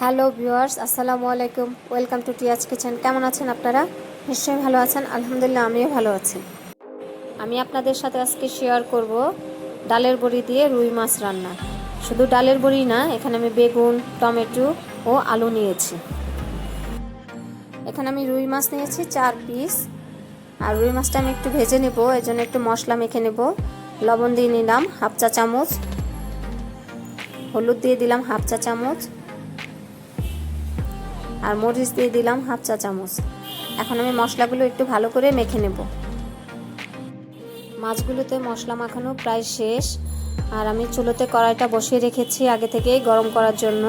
Hello viewers, আসসালামু আলাইকুম। Welcome to Tiya's kitchen. কেমন আছেন আপনারা? নিশ্চয়ই ভালো আছেন। আলহামদুলিল্লাহ, আমিও ভালো আছি। আমি আপনাদের সাথে আজকে শেয়ার করব ডালের বড়ি দিয়ে রুই মাছ রান্না। শুধু ডালের বড়ি না, এখানে আমি বেগুন, টমেটো ও আলু নিয়েছি। এখানে আমি রুই মাছ নিয়েছি, চার পিস আর রুই মাছটা আমি একটু ভেজে নেব এই জন্য একটু মশলা মেখে নেব। লবণ দিয়ে নিলাম হাফ চা চামচ। হলুদ দিয়ে দিলাম হাফ চা চামচ। আর মরিচ দিয়ে দিলাম হাফ চা চামচ। এখন আমি মশলাগুলো একটু ভালো করে মেখে নেব। মাছগুলোতে মশলা মাখানো প্রায় শেষ। আর আমি চুলোতে কড়াইটা বসিয়ে রেখেছি আগে থেকেই গরম করার জন্য।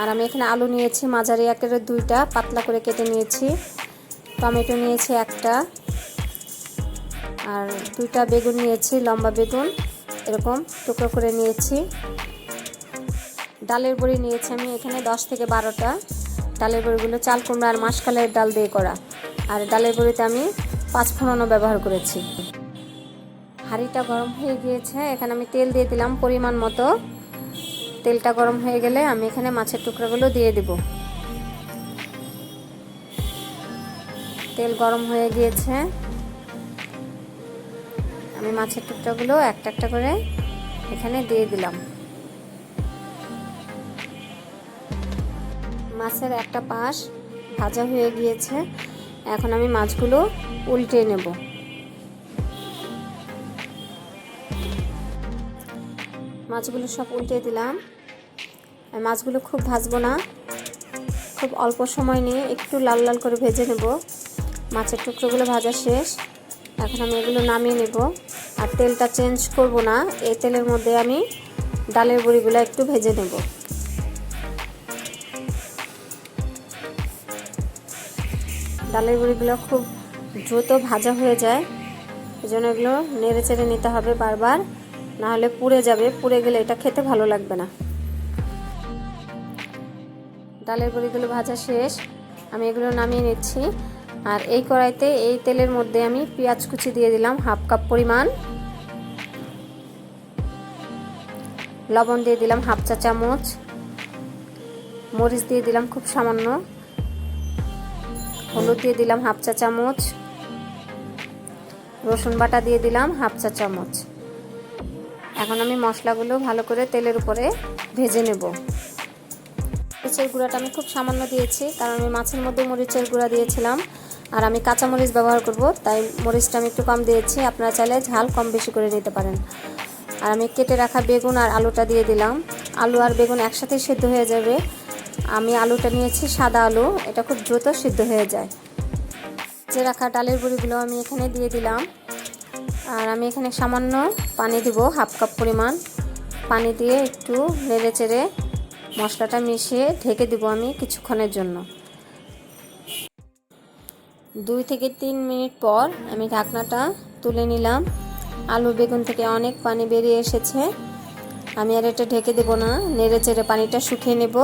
আর আমি এখানে আলু নিয়েছি, মাঝারি আকারের দুইটা, পাতলা করে কেটে নিয়েছি। টমেটো নিয়েছি একটা। আর দুইটা বেগুন নিয়েছি, লম্বা বেগুন, এরকম টুকরো করে নিয়েছি। ডালের বড়ি নিয়েছি আমি এখানে দশ থেকে বারোটা। ডালের বড়িগুলো চাল কুমড়া আর মাসকালের ডাল দিয়ে করা। আর ডালের বড়িতে আমি পাঁচ ফোড়নও ব্যবহার করেছি। হাঁড়িটা গরম হয়ে গিয়েছে, এখানে আমি তেল দিয়ে দিলাম পরিমাণ মতো। তেলটা গরম হয়ে গেলে আমি এখানে মাছের টুকরাগুলো দিয়ে দেব। তেল গরম হয়ে গিয়েছে। আমি মাছের টুকরাগুলো একটা একটা করে এখানে দিয়ে দিলাম। মাছের একটা পাশ ভাজা হয়ে গিয়েছে। এখন আমি মাছগুলো উল্টে নেব। মাছগুলো সব উল্টে দিলাম। মাছগুলো খুব ভাজবো না। খুব অল্প সময় নিয়ে একটু লাল লাল করে ভেজে নেব। মাছের টুকরোগুলো ভাজা শেষ। এখন আমি এগুলো নামিয়ে নেব। আর তেলটা চেঞ্জ করব না। এই তেলের মধ্যে আমি ডালের বড়িগুলো একটু ভেজে নেব। ডালের বড়িগুলো খুব দ্রুত ভাজা হয়ে যায়। এই জন্য এগুলো নেড়ে চেড়ে নিতে হবে বারবার। না হলে পুড়ে যাবে, পুড়ে গেলে এটা খেতে ভালো লাগবে না। ডালের বড়িগুলো ভাজা শেষ। আমি এগুলো নামিয়ে নিচ্ছি। আর এই কড়াইতে এই তেলের মধ্যে আমি পেঁয়াজ কুচি দিয়ে দিলাম, হাফ কাপ পরিমাণ। লবণ দিয়ে দিলাম হাফ চা চামচ মরিচ দিয়ে দিলাম খুব সামান্য। হলুদ দিয়ে দিলাম হাফ চা চামচ। রসুন বাটা দিয়ে দিলাম হাফ চা চামচ। এখন আমি মশলাগুলো ভালো করে তেলের উপরে ভেজে নেব। মরিচের গুঁড়াটা আমি খুব সামান্য দিয়েছি, কারণ আমি মাছের মধ্যে মরিচের গুঁড়া দিয়েছিলাম। আর আমি কাঁচা মরিচ ব্যবহার করব, তাই মরিচটা আমি একটু কম দিয়েছি। আপনারা চাইলে ঝাল কম বেশি করে নিতে পারেন। আর আমি কেটে রাখা বেগুন আর আলুটা দিয়ে দিলাম। আলু আর বেগুন একসাথে সেদ্ধ হয়ে যাবে। আমি আলুটা নিয়েছি, সাদা আলু। এটা খুব দ্রুত সিদ্ধ হয়ে যায়। যে রাখা ডালের গুঁড়িগুলো আমি এখানে দিয়ে দিলাম। আর আমি এখানে সামান্য পানি দিব, হাফ কাপ পরিমাণ। পানি দিয়ে একটু নেড়ে চেড়ে মশলাটা মিশিয়ে ঢেকে দিব আমি কিছুক্ষণের জন্য। দুই থেকে তিন মিনিট পর আমি ঢাকনাটা তুলে নিলাম। আলু বেগুন থেকে অনেক পানি বেরিয়ে এসেছে। আমি আর এটা ঢেকে দেব না, নেড়ে চেড়ে পানিটা শুকিয়ে নেব।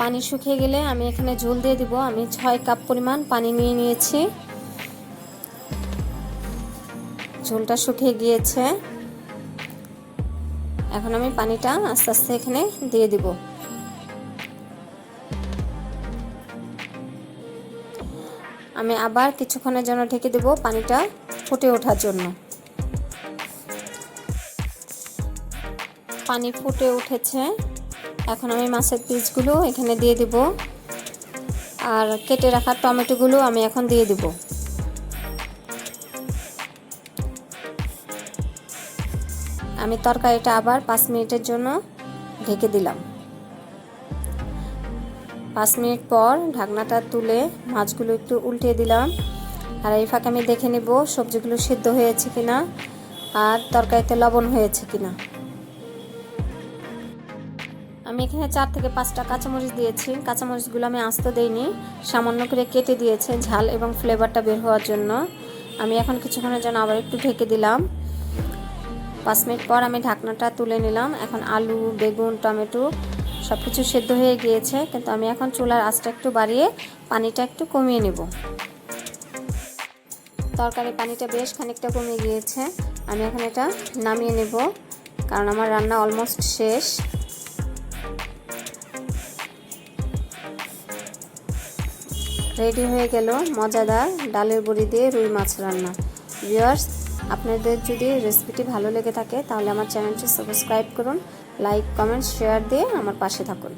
পানি শুকিয়ে গেলে আমি এখানে ঝোল দিয়ে দিব। আমি ছয় কাপ পরিমাণ পানি নিয়ে নিয়েছি। ঝোলটা শুকিয়ে গিয়েছে। এখন আমি পানিটা আস্তে আস্তে এখানে দিয়ে দিব। আমি আবার কিছুক্ষণের জন্য ঢেকে দেব পানিটা ফুটে ওঠার জন্য। পানি ফুটে উঠেছে। এখন আমি মাছের পিসগুলো এখানে দিয়ে দিব। আর কেটে রাখা টমেটোগুলো আমি এখন দিয়ে দিব। আমি তরকারিটা আবার পাঁচ মিনিটের জন্য ঢেকে দিলাম। পাঁচ মিনিট পর ঢাকনাটা তুলে মাছগুলো একটু উল্টে দিলাম। আর এই ফাঁকে আমি দেখে নেব সবজিগুলো সিদ্ধ হয়েছে কিনা আর তরকারিতে লবণ হয়েছে কিনা। আমি এখানে চার থেকে পাঁচটা কাঁচামরিচ দিয়েছি। কাঁচামরিচগুলো আমি আস্ত দেইনি, সামান্য করে কেটে দিয়েছে ঝাল এবং ফ্লেভারটা বের হওয়ার জন্য। আমি এখন কিছুক্ষণের জন্য আবার একটু ঢেকে দিলাম। পাঁচ মিনিট পর আমি ঢাকনাটা তুলে নিলাম। এখন আলু, বেগুন, টমেটো সব কিছু সেদ্ধ হয়ে গিয়েছে, কিন্তু আমি এখন চুলার আঁচটা একটু বাড়িয়ে পানিটা একটু কমিয়ে নেব। তরকারি পানিটা বেশ খানিকটা কমে গিয়েছে। আমি এখন এটা নামিয়ে নেব, কারণ আমার রান্না অলমোস্ট শেষ। রেডি হয়ে গেল মজাদার ডালের বড়ি দিয়ে রুই মাছ রান্না। ভিউয়ার্স, আপনাদের যদি রেসিপিটি ভালো লেগে থাকে, তাহলে আমার চ্যানেলটি সাবস্ক্রাইব করুন, লাইক, কমেন্ট, শেয়ার দিয়ে আমার পাশে থাকুন।